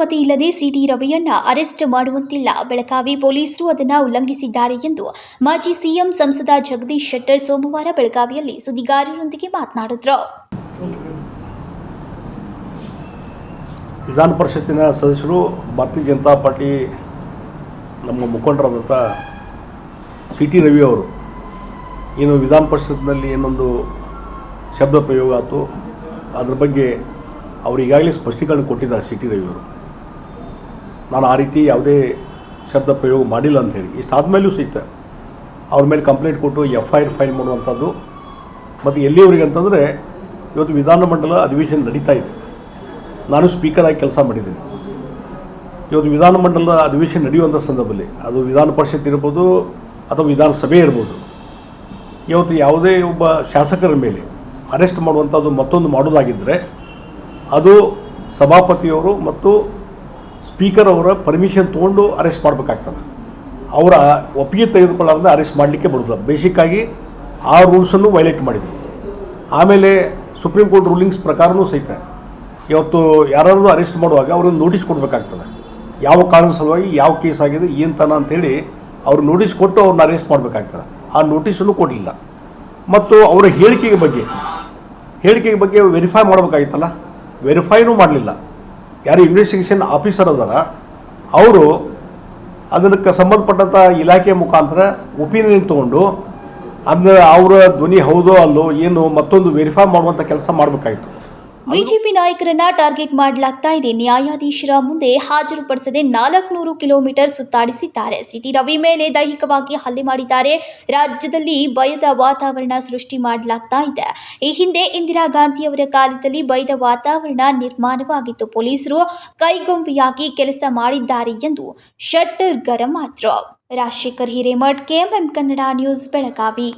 ಅನುಮತಿ ಇಲ್ಲದೆ city ರವಿಯನ್ನ arrest ಮಾಡುವಂತಿಲ್ಲ. ಬೆಳಗಾವಿ ಪೊಲೀಸರು ಅದನ್ನು ಉಲ್ಲಂಘಿಸಿದ್ದಾರೆ ಎಂದು ಮಾಜಿ ಸಿಎಂ ಸಂಸದ ಜಗದೀಶ್ ಶೆಟ್ಟರ್ ಸೋಮವಾರ ಬೆಳಗಾವಿಯಲ್ಲಿ ಸುದ್ದಿಗಾರರೊಂದಿಗೆ ಮಾತನಾಡಿದರು. ವಿಧಾನ ಪರಿಷತ್ತಿನ ಸದಸ್ಯರು ಭಾರತೀಯ ಜನತಾ ಪಾರ್ಟಿ ನಮ್ಮ ಮುಖಂಡರಾದಂಥ ಸಿ ಟಿ ರವಿ ಅವರು ಏನು ವಿಧಾನ ಪರಿಷತ್ನಲ್ಲಿ ಏನೊಂದು ಶಬ್ದ ಪ್ರಯೋಗ ಆಯಿತು, ಅದ್ರ ಬಗ್ಗೆ ಅವರು ಈಗಾಗಲೇ ಸ್ಪಷ್ಟೀಕರಣ ಕೊಟ್ಟಿದ್ದಾರೆ ಸಿ ಟಿ ರವಿಯವರು ನಾನು ಆ ರೀತಿ ಯಾವುದೇ ಶಬ್ದ ಪ್ರಯೋಗ ಮಾಡಿಲ್ಲ ಅಂತ ಅಂಥೇಳಿ ಇಷ್ಟಾದಮೇಲೂ ಸಹಿತ ಅವ್ರ ಮೇಲೆ ಕಂಪ್ಲೇಂಟ್ ಕೊಟ್ಟು ಎಫ್ ಐ ಆರ್ ಫೈಲ್ ಮಾಡುವಂಥದ್ದು. ಮತ್ತು ಎಲ್ಲಿಯವರಿಗೆ ಅಂತಂದರೆ, ಇವತ್ತು ವಿಧಾನಮಂಡಲ ಅಧಿವೇಶನ ನಡೀತಾ ಇದೆ. ನಾನು ಸ್ಪೀಕರ್ ಆಗಿ ಕೆಲಸ ಮಾಡಿದ್ದೀನಿ. ಇವತ್ತು ವಿಧಾನಮಂಡಲದ ಅಧಿವೇಶನ ನಡೆಯುವಂಥ ಸಂದರ್ಭದಲ್ಲಿ, ಅದು ವಿಧಾನ ಪರಿಷತ್ ಇರ್ಬೋದು ಅಥವಾ ವಿಧಾನಸಭೆ ಇರ್ಬೋದು, ಇವತ್ತು ಯಾವುದೇ ಒಬ್ಬ ಶಾಸಕರ ಮೇಲೆ ಅರೆಸ್ಟ್ ಮಾಡುವಂಥದ್ದು ಮತ್ತೊಂದು ಮಾಡೋದಾಗಿದ್ದರೆ ಅದು ಸಭಾಪತಿಯವರು ಮತ್ತು ಸ್ಪೀಕರ್ ಅವರ ಪರ್ಮಿಷನ್ ತೊಗೊಂಡು ಅರೆಸ್ಟ್ ಮಾಡಬೇಕಾಗ್ತದೆ. ಅವರ ಒಪ್ಪಿಗೆ ತೆಗೆದುಕೊಳ್ಳಾರ್ದ ಅರೆಸ್ಟ್ ಮಾಡಲಿಕ್ಕೆ ಬರೋದಿಲ್ಲ. ಬೇಸಿಕ್ಕಾಗಿ ಆ ರೂಲ್ಸನ್ನು ವೈಲೇಟ್ ಮಾಡಿದ್ರು. ಆಮೇಲೆ ಸುಪ್ರೀಂ ಕೋರ್ಟ್ ರೂಲಿಂಗ್ಸ್ ಪ್ರಕಾರನೂ ಸಹಿತ ಇವತ್ತು ಯಾರಾದರೂ ಅರೆಸ್ಟ್ ಮಾಡುವಾಗ ಅವ್ರಿಗೆ ನೋಟಿಸ್ ಕೊಡಬೇಕಾಗ್ತದೆ. ಯಾವ ಕಾರಣ ಸಲುವಾಗಿ ಯಾವ ಕೇಸ್ ಆಗಿದೆ, ಏನು ತನ ಅಂತೇಳಿ ಅವ್ರು ನೋಟಿಸ್ ಕೊಟ್ಟು ಅವ್ರನ್ನ ಅರೆಸ್ಟ್ ಮಾಡಬೇಕಾಗ್ತದೆ. ಆ ನೋಟಿಸನ್ನು ಕೊಡಲಿಲ್ಲ. ಮತ್ತು ಅವರ ಹೇಳಿಕೆಗೆ ಬಗ್ಗೆ ಹೇಳಿಕೆಗೆ ಬಗ್ಗೆ ವೆರಿಫೈ ಮಾಡಬೇಕಾಗಿತ್ತಲ್ಲ? ವೆರಿಫೈನೂ ಮಾಡಲಿಲ್ಲ. ಯಾರು ಇನ್ವೆಸ್ಟಿಗೇಷನ್ ಆಫೀಸರ್ ಅದಾರ, ಅವರು ಅದಕ್ಕೆ ಸಂಬಂಧಪಟ್ಟಂಥ ಇಲಾಖೆ ಮುಖಾಂತರ ಒಪಿನಿಯನ್ ತೊಗೊಂಡು ಅದನ್ನ ಅವರ ಧ್ವನಿ ಹೌದೋ ಅಲ್ಲೋ ಏನು ಮತ್ತೊಂದು ವೆರಿಫೈ ಮಾಡುವಂಥ ಕೆಲಸ ಮಾಡಬೇಕಾಗಿತ್ತು ಬಿಜೆಪಿ ನಾಯಕರನ್ನ ಟಾರ್ಗೆಟ್ ಮಾಡಲಾಗ್ತಾ ಇದೆ. ನ್ಯಾಯಾಧೀಶರ ಮುಂದೆ ಹಾಜರುಪಡಿಸದೆ ನಾಲ್ಕುನೂರು ಕಿಲೋಮೀಟರ್ ಸುತ್ತಾಡಿಸಿದ್ದಾರೆ. ಸಿಟಿ ರವಿ ಮೇಲೆ ದೈಹಿಕವಾಗಿ ಹಲ್ಲೆ ಮಾಡಿದ್ದಾರೆ. ರಾಜ್ಯದಲ್ಲಿ ಭಯದ ವಾತಾವರಣ ಸೃಷ್ಟಿ ಮಾಡಲಾಗ್ತಾ ಇದೆ. ಈ ಹಿಂದೆ ಇಂದಿರಾ ಗಾಂಧಿಯವರ ಕಾಲದಲ್ಲಿ ಭಯದ ವಾತಾವರಣ ನಿರ್ಮಾಣವಾಗಿತ್ತು. ಪೊಲೀಸರು ಕೈಗೊಂಬೆಯಾಗಿ ಕೆಲಸ ಮಾಡಿದ್ದಾರೆ ಎಂದು ಶಟ್ಟರ್ ಗರಂ ಮಾತ್ರ ರಾಜಶೇಖರ್ ಹಿರೇಮಠ್, ಕೆಎಂಎಂ ಕನ್ನಡ ನ್ಯೂಸ್, ಬೆಳಗಾವಿ.